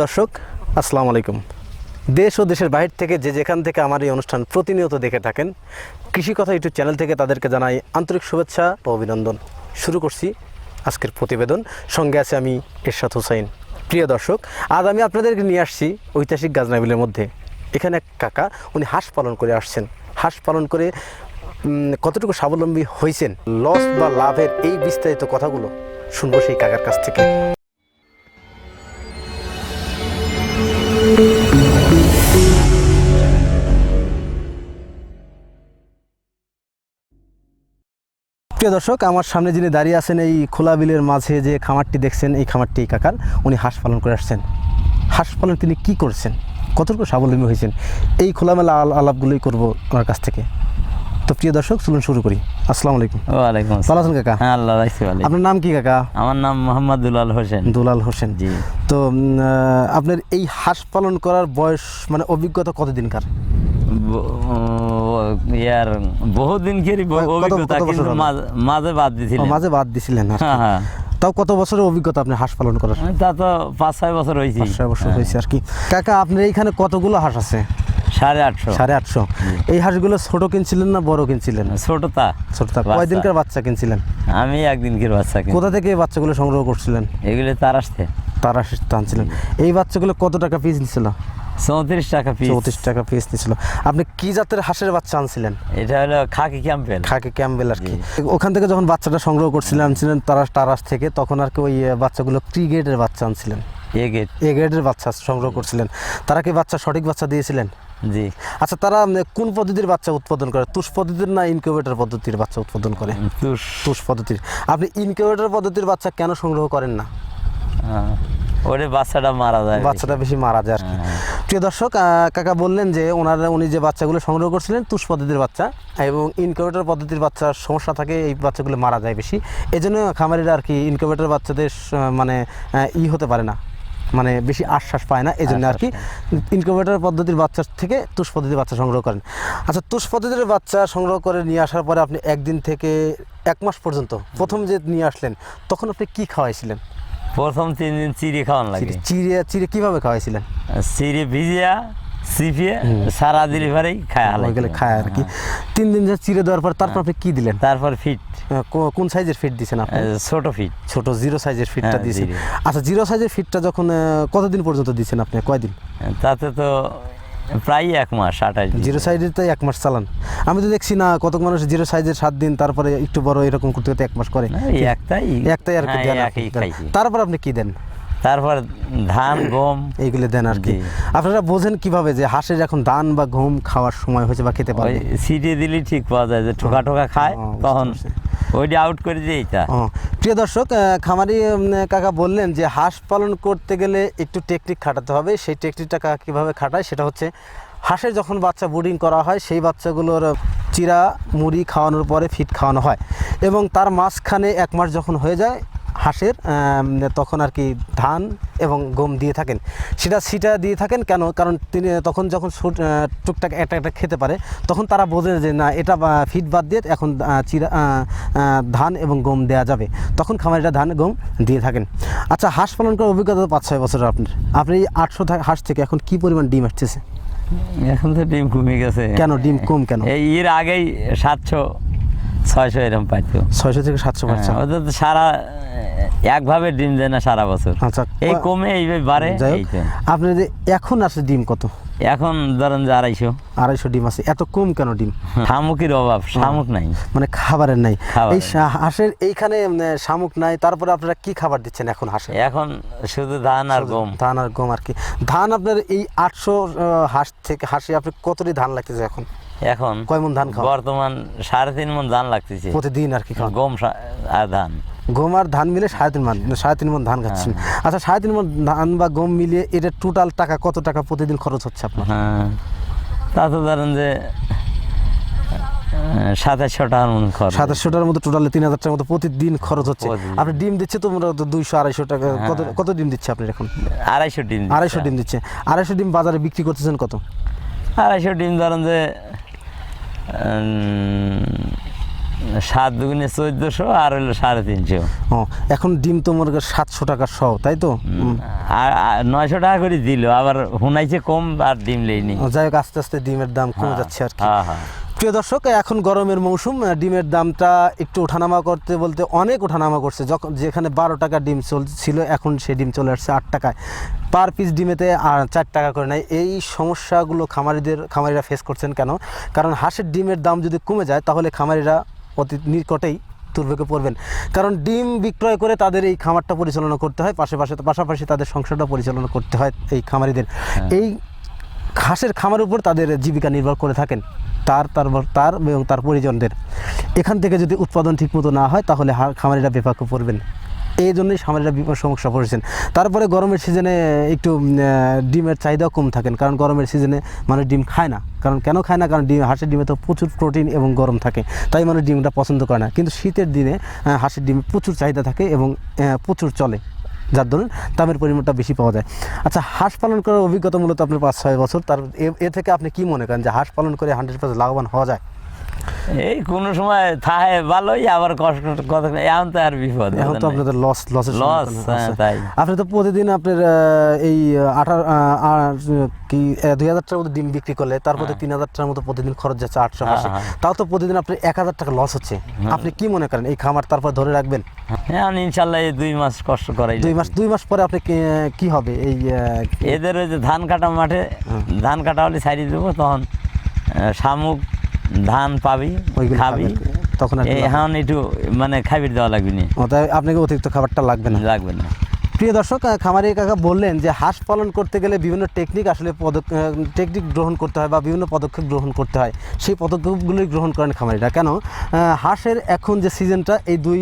দর্শক, আসসালামু আলাইকুম। দেশ ও দেশের বাইরে থেকে যে যেখান থেকে আমার এই অনুষ্ঠান প্রতিনিয়ত দেখে থাকেন কৃষি কথা ইউটিউব চ্যানেল থেকে তাদেরকে জানাই আন্তরিক শুভেচ্ছা ও অভিনন্দন। শুরু করছি আজকের প্রতিবেদন। সঙ্গে আছে আমি এরশাদ হুসাইন। প্রিয় দর্শক, আজ আমি আপনাদেরকে নিয়ে আসছি ঐতিহাসিক গাজনাবিলের মধ্যে। এখানে এক কাকা, উনি হাঁস পালন করে আসছেন। হাঁস পালন করে কতটুকু স্বাবলম্বী হয়েছেন? লস বা লাভের এই বিস্তারিত কথাগুলো শুনব সেই কাকার কাছ থেকে। প্রিয় দর্শক আমার সামনে যিনি দাঁড়িয়ে আছেন এই খোলা বিলের মাঝে যে খামারটি দেখছেন এই খামারটি কাকার উনি হাঁস পালন করে আসছেন। হাঁস পালন তিনি কি করছেন? কতটুকু স্বাবলম্বী হয়েছেন? এই খোলামেলা আল- আলাপগুলোই করব ওনার কাছ থেকে। তো প্রিয় দর্শক চলুন শুরু করি। আসসালামু আলাইকুম। ওয়ালাইকুম ভালো আসসালাম আছেন কাকা? হ্যাঁ আল্লাহ রাখছি ভালো আপনার নাম কি কাকা? আমার নাম মোহাম্মদ দুলাল হোসেন। দুলাল হোসেন। জি। তো আপনার এই হাঁস পালন করার বয়স মানে অভিজ্ঞতা কতদিনকার? ইয়ার বহুদিন কেরি অভিজ্ঞতা কিন্তু মাঝে বাদ দিছিলেন। মাঝে বাদ দিছিলেন হ্যাঁ হ্যাঁ। তাও কত বছরের অভিজ্ঞতা আপনি হাঁস পালন করার? তা তো পাঁচ ছয় বছর হয়েছি। ছয় বছর হয়েছে আর কি। কাকা আপনার এইখানে কতগুলো হাঁস আছে? সাড়ে আটশো। সাড়ে আটশো। এই হাঁসগুলো ছোট কিনছিলেন না বড় কিনছিলেন? ছোট তা। ছোট তা কয়দিনকার বাচ্চা কিনছিলেন? আমি একদিনকের বাচ্চা কোথা থেকে এই বাচ্চাগুলো সংগ্রহ করছিলেন? এগুলো তার আসতে তারা আনছিলেন এই বাচ্চাগুলো কত টাকা পিস নিছিল? চৌত্রিশ টাকা পিস চৌত্রিশ টাকা পিস নিছিল। আপনি কি জাতের হাঁসের বাচ্চা আনছিলেন? এটা হলো খাকি ক্যাম্পেল খাকি ক্যাম্বেল আর কি। ওখান থেকে যখন বাচ্চাটা সংগ্রহ করছিলেন আনছিলেন তারা টারাস থেকে তখন আর কি ওই বাচ্চাগুলো গ্রেডের বাচ্চা আনছিলেন। এ গেট। এ গ্রেডের বাচ্চা সংগ্রহ করছিলেন। তারা কি বাচ্চা সঠিক বাচ্চা দিয়েছিলেন? জি। আচ্ছা তারা কোন পদ্ধতির বাচ্চা উৎপাদন করে? তুষ পদ্ধতির না ইনকিউবেটর পদ্ধতির বাচ্চা উৎপাদন করে? তুষ। পদ্ধতির। আপনি ইনকিউবেটর পদ্ধতির বাচ্চা কেন সংগ্রহ করেন না। ওরে বাচ্চাটা মারা যায় বাচ্চাটা বেশি মারা যায় আর কি। প্রিয় দর্শক কাকা বললেন যে ওনার উনি যে বাচ্চাগুলো সংগ্রহ করছিলেন তুষ পদ্ধতির বাচ্চা এবং ইনকিউবেটর পদ্ধতির বাচ্চার সমস্যা থাকে এই বাচ্চাগুলো মারা যায় বেশি। এই জন্য খামারিরা আর কি ইনকিউবেটর বাচ্চাদের মানে ই হতে পারে না মানে বেশি আশ্বাস পায় না এই জন্য আর কি ইনকিউবেটর পদ্ধতির বাচ্চার থেকে তুষ পদ্ধতির বাচ্চা সংগ্রহ করেন। আচ্ছা তুষ পদ্ধতির বাচ্চা সংগ্রহ করে নিয়ে আসার পরে আপনি একদিন থেকে এক মাস পর্যন্ত প্রথম যে নিয়ে আসলেন তখন আপনি কি খাওয়াইছিলেন? প্রথম তিন দিন চিড়ি খাওয়ান লাগে। চিড়ে চিড়ে কীভাবে খাওয়াইছিলেন? চিড়ে ভিজিয়া চিপিয়ে সারা দিলে পরেই খায় হয়ে গেলে খায় আর কি। তিন দিন যে চিড়ে দেওয়ার পর তারপর আপনি কি দিলেন? তারপর ফিট কোন সাইজের ফিট দিছেন আপনি? ছোট ফিট ছোট জিরো সাইজের ফিটটা হ্যাঁ, দিয়েছেন আচ্ছা জিরো সাইজের ফিটটা যখন কতদিন পর্যন্ত দিচ্ছেন আপনি? কয়দিন? তাতে তো প্রায় এক মাস আঠাশ জিরো সাইজের তো এক মাস চালান। আমি তো দেখছি না কত মানুষ জিরো সাইজের সাত দিন তারপরে একটু বড় এরকম করতে করতে এক মাস করে। একটাই একটাই আর কি হ্যাঁ, তারপর আপনি কি দেন? তারপর ধান গম। এইগুলো দেন আর কি। আপনারা বোঝেন কীভাবে যে হাঁসের এখন ধান বা গম খাওয়ার সময় হয়েছে বা খেতে পারে পারবে সিটে দিলে ঠিক পাওয়া যায় যে ঠোকা ঠোকা খায় তখন। ওইটা আউট করে দিয়ে এইটা প্রিয় দর্শক খামারি কাকা বললেন যে হাঁস পালন করতে গেলে একটু টেকনিক খাটাতে হবে। সেই টেকনিকটা কাকা কীভাবে খাটায় সেটা হচ্ছে হাঁসের যখন বাচ্চা ব্রুডিং করা হয় সেই বাচ্চাগুলোর চিরা মুড়ি খাওয়ানোর পরে ফিট খাওয়ানো হয় এবং তার মাঝখানে এক মাস যখন হয়ে যায় হাঁসের তখন আর কি ধান এবং গম দিয়ে থাকেন। সেটা সিটা দিয়ে থাকেন কেন? কারণ তিনি তখন যখন টুকটাক একটা একটা খেতে পারে তখন তারা বোঝে যে না এটা ফিট বাদ দিয়ে এখন চিরা ধান এবং গম দেওয়া যাবে। তখন খামারিরা ধান গম দিয়ে থাকেন। আচ্ছা হাঁস পালন করার অভিজ্ঞতা তো পাঁচ ছয় বছর আপনার। আপনি এই আটশো হাঁস থেকে এখন কি পরিমাণ ডিম আসতেছে? এখন তো ডিম কমে গেছে। কেন? ডিম কম কেন? এই এর আগেই সাতশো ছয়শো এরকম পাইতো। ছয়শো থেকে সাতশো হ্যাঁ, ওদের তো সারা একভাবে ডিম দেয় না সারা বছর। আচ্ছা এই কমে এইভাবে বাড়ে। আপনার এখন ডিম কত? এখন ধরেন যে আড়াইশো। আড়াইশো ডিম আছে এত কম কেন ডিম? শামুকের অভাব শামুক নাই। মানে খাবারের নাই। এই হাঁসের এইখানে শামুক নাই তারপরে আপনারা কি খাবার দিচ্ছেন এখন হাঁসে? এখন শুধু ধান আর গম। ধান আর গম আর কি। ধান আপনার এই আটশো হাঁস থেকে হাঁসে আপনি কতটি ধান লাগতেছে এখন? এখন কয় মন ধান খাওয়া বর্তমান সাড়ে তিন মন ধান লাগতেছে। প্রতিদিন আর কি গম আর ধান। গম আর ধান মিলে সাড়ে তিন মান সাড়ে তিন মন ধান খাচ্ছেন হ্যাঁ। আচ্ছা সাড়ে তিন মন ধান বা গম মিলিয়ে এটা টোটাল টাকা কত টাকা প্রতিদিন খরচ হচ্ছে আপনার? হ্যাঁ তা তো ধরেন যে সাতাশশো টাকার মন খরচ। সাতাশশোটার মতো টোটালে তিন হাজার টাকার মতো প্রতিদিন খরচ হচ্ছে। আপনি ডিম দিচ্ছে তো মোটামুটি দুইশো আড়াইশো টাকা কত হ্যাঁ। কত ডিম দিচ্ছে আপনার এখন? আড়াইশো ডিম আড়াইশো ডিম দিচ্ছে। আড়াইশো ডিম বাজারে বিক্রি করতেছেন কত? আড়াইশো ডিম ধরেন যে সাত দুগুণে চোদ্দশো আর হলো সাড়ে তিনশো। ও এখন ডিম তো মনে করো সাতশো টাকা সহ তাই তো? আর নয়শো টাকা করে দিল আবার হুনাইছে কম আর ডিম লেইনি। যাই হোক আস্তে আস্তে ডিমের দাম কমে যাচ্ছে আর কি। হ্যাঁ হ্যাঁ। প্রিয় দর্শক এখন গরমের মৌসুম ডিমের দামটা একটু ওঠানামা করতে বলতে অনেক ওঠানামা করছে। যখন যেখানে বারো টাকা ডিম চলছিল এখন সেই ডিম চলে আসছে আট টাকায়। পার পিস ডিমেতে আর চার টাকা করে নেয়। এই সমস্যাগুলো খামারিদের খামারিরা ফেস করছেন কেন? কারণ হাঁসের ডিমের দাম যদি কমে যায় তাহলে খামারিরা অতি নিকটেই দুর্ভোগে পড়বেন। কারণ ডিম বিক্রয় করে তাদের এই খামারটা পরিচালনা করতে হয় পাশাপাশি পাশাপাশি তাদের সংসারটা পরিচালনা করতে হয় এই খামারিদের। এই হাঁসের খামারের উপর তাদের জীবিকা নির্ভর করে থাকেন। তার তার তার এবং তার পরিজনদের। এখান থেকে যদি উৎপাদন ঠিকমতো না হয়, তাহলে খামারিরা বিপাকে পড়বেন। এই জন্যই খামারিরা বিপদ সমস্যা পড়েছেন। তারপরে গরমের সিজনে একটু ডিমের চাহিদাও কম থাকেন। কারণ গরমের সিজনে মানুষ ডিম খায় না। কারণ কেন খায় না? কারণ ডিম হাঁসের ডিমে তো প্রচুর প্রোটিন এবং গরম থাকে। তাই মানুষ ডিমটা পছন্দ করে না। কিন্তু শীতের দিনে হাঁসের ডিমে প্রচুর চাহিদা থাকে এবং প্রচুর চলে। যার দরুন দামের পরিমাণটা বেশি পাওয়া যায়। আচ্ছা হাঁস পালন করার অভিজ্ঞতা মূলত আপনার পাঁচ ছয় বছর। তার এ- থেকে আপনি কি মনে করেন যে হাঁস পালন করে হান্ড্রেড পার্সেন্ট লাভবান হওয়া যায়? এই কোন সময় থাহে ভালোই আবার কষ্ট কত এখন তো আর বিপদ এখন তো আপনাদের লস লস হ্যাঁ, তাই। আপনি তো প্রতিদিন আপনার এই আঠারো কি দুই হাজার টাকার মতো ডিম বিক্রি করলে তারপরে তিন হাজার টাকার মতো প্রতিদিন খরচ যাচ্ছে আটশো হ্যাঁ, হাঁসে হ্যাঁ। তাও তো প্রতিদিন আপনার এক হাজার টাকা লস হচ্ছে। আপনি কি মনে করেন এই খামার তারপর ধরে রাখবেন? হ্যাঁ ইনশাল্লাহ এই দুই মাস কষ্ট করাই দুই মাস দুই মাস পরে আপনি কি- হবে? এই এদের ওই যে ধান কাটা মাঠে ধান কাটা হলে ছাড়িয়ে দেবো তখন শামুক ধান পাবি খাবি। তখন এখন একটু মানে খাবির দেওয়া লাগবে না। আপনাকে অতিরিক্ত খাবারটা লাগবে না। লাগবে না। প্রিয় দর্শক খামারি কাকা বললেন যে হাঁস পালন করতে গেলে বিভিন্ন টেকনিক আসলে টেকনিক গ্রহণ করতে হয় বা বিভিন্ন পদক্ষেপ গ্রহণ করতে হয়। সেই পদক্ষেপগুলোই গ্রহণ করেন খামারিরা। কেন? হাঁসের এখন যে সিজনটা এই দুই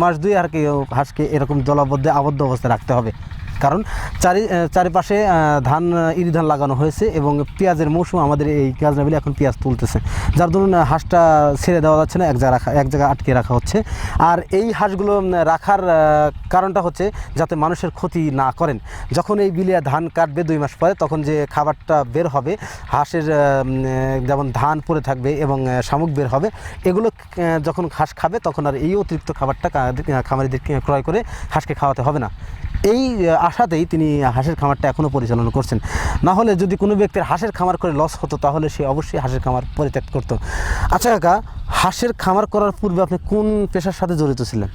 মাস দুই আর কি হাঁসকে এরকম জলাবদ্ধে আবদ্ধ অবস্থায় রাখতে হবে। কারণ চারি চারিপাশে ধান ইরি ধান লাগানো হয়েছে এবং পেঁয়াজের মৌসুম, আমাদের এই পেঁয়াজ না বলে এখন পেঁয়াজ তুলতেছে। যার ধরুন হাঁসটা ছেড়ে দেওয়া যাচ্ছে না, এক জায়গায় রাখা, এক জায়গায় আটকে রাখা হচ্ছে। আর এই হাঁসগুলো রাখার কারণটা হচ্ছে যাতে মানুষের ক্ষতি না করেন। যখন এই বিলিয়া ধান কাটবে দুই মাস পরে, তখন যে খাবারটা বের হবে, হাঁসের যেমন ধান পড়ে থাকবে এবং শামুক বের হবে, এগুলো যখন হাঁস খাবে, তখন আর এই অতিরিক্ত খাবারটা খামারিদের ক্রয় করে হাঁসকে খাওয়াতে হবে না। এই আশাতেই তিনি হাঁসের খামারটা এখনও পরিচালনা করছেন। না হলে যদি কোনো ব্যক্তির হাঁসের খামার করে লস হতো, তাহলে সে অবশ্যই হাঁসের খামার পরিত্যাগ করতো। আচ্ছা কাকা, হাঁসের খামার করার পূর্বে আপনি কোন পেশার সাথে জড়িত ছিলেন?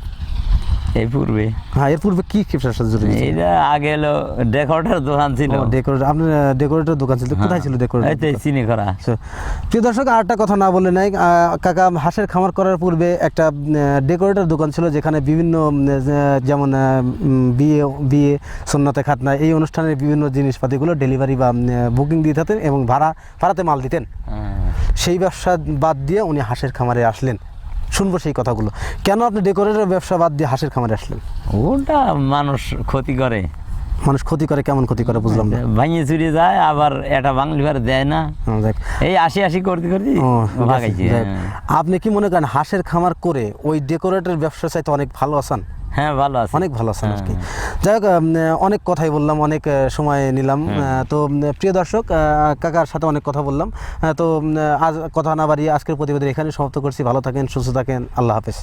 এই পূর্বে। হ্যাঁ এর পূর্বে কি পেশার সাথে জড়িত এইটা আগে এলো ডেকোরেটার দোকান ছিল। ডেকোরেটর আপনার ডেকোরেটর দোকান ছিল। কোথায় ছিল এই তো ডেকোরেটর এই চিনি করা আচ্ছা। প্রিয় দর্শক আর একটা কথা না বলে নাই। কাকা হাঁসের খামার করার পূর্বে একটা ডেকোরেটর দোকান ছিল যেখানে বিভিন্ন যেমন বিয়ে বিয়ে সন্ন্যতে খাতনা এই অনুষ্ঠানের বিভিন্ন জিনিসপাতিগুলো ডেলিভারি বা বুকিং দিয়ে থাকতেন এবং ভাড়া ভাড়াতে মাল দিতেন। হ্যাঁ। সেই ব্যবসা বাদ দিয়ে উনি হাঁসের খামারে আসলেন। শুনব সেই কথাগুলো। কেন আপনি ডেকোরেটর ব্যবসা বাদ দিয়ে হাঁসের খামারে আসলেন? ওটা মানুষ ক্ষতি করে। মানুষ ক্ষতি করে কেমন ক্ষতি করে বুঝলাম না। ভাঙিয়ে চুরিয়ে যায় আবার এটা বাঙালি ভার দেয় না। দেখ। এই আসি আসি করতে করতে ভাগাইছি হ্যাঁ। আপনি কি মনে করেন হাঁসের খামার করে ওই ডেকোরেটর ব্যবসা চাইতে অনেক ভালো আছেন হ্যাঁ ভালো আছি। অনেক ভালো আছেন আর কি হ্যাঁ। যাই হোক অনেক কথাই বললাম অনেক সময় নিলাম। তো প্রিয় দর্শক আহ, কাকার সাথে অনেক কথা বললাম। তো আজ কথা না বাড়িয়ে আজকের প্রতিবেদন এখানে সমাপ্ত করছি। ভালো থাকেন সুস্থ থাকেন। আল্লাহ হাফেজ।